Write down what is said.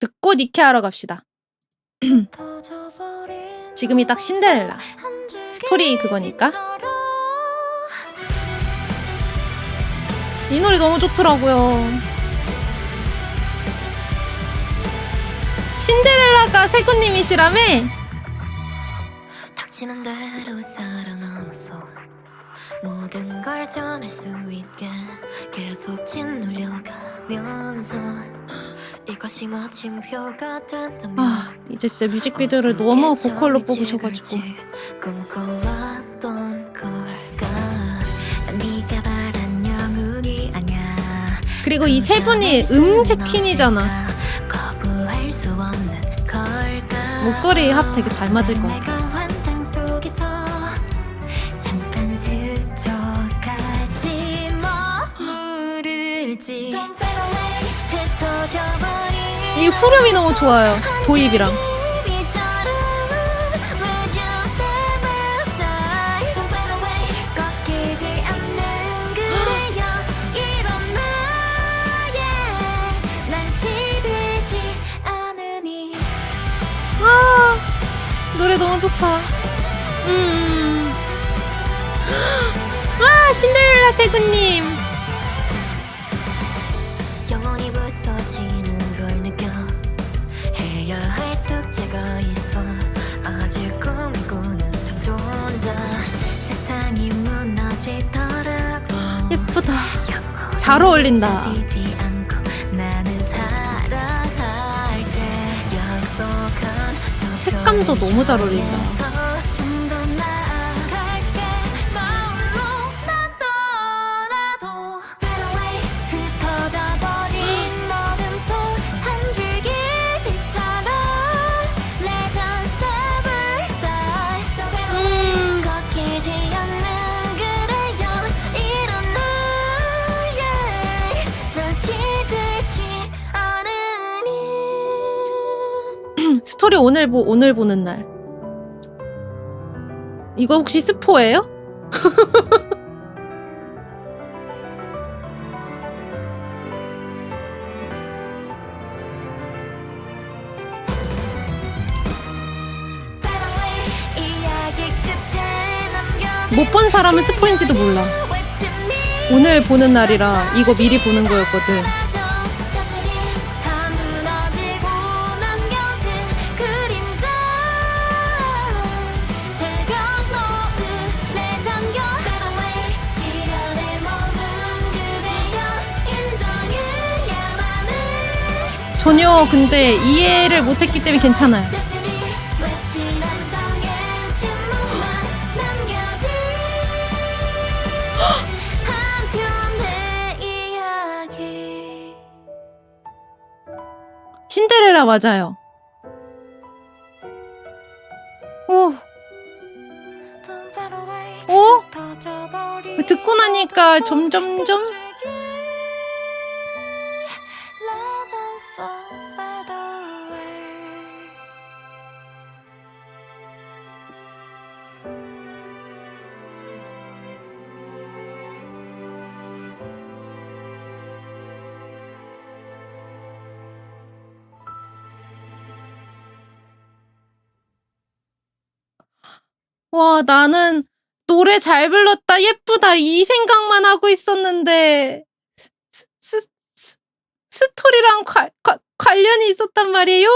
듣고 니케하러 갑시다. 지금이 딱 신데렐라. 스토리 그거니까. 이 노래 너무 좋더라고요. 신데렐라가 세구님이시라며? 모든 걸 전할 수 있게 계속 짓눌려가면서 아, 이제 진짜 뮤직비디오를 너무 보컬로 뽑으셔가지고. 그리고 이 세 분이 음색 퀸이잖아. 목소리 합 되게 잘 맞을 것 같아. 흩어져버린 이 후렴이 너무 좋아요. 도입이랑. 노래 너무 좋다. 음. 아, 신데렐라 세구님. 예쁘다. 잘 어울린다. 색감도 너무 잘 어울린다. 스토리 오늘 보 오늘 보는 날. 이거 혹시 스포예요? 못 본 사람은 스포인지도 몰라. 오늘 보는 날이라 이거 미리 보는 거였거든. 전혀 근데 이해를 못했기 때문에 괜찮아요. 신데렐라 맞아요. 오? 흩어져버린 듣고 나니까 점점점 와 나는 노래 잘 불렀다. 예쁘다. 이 생각만 하고 있었는데. 스, 스, 스, 스토리랑 관, 관, 관련이 있었단 말이에요?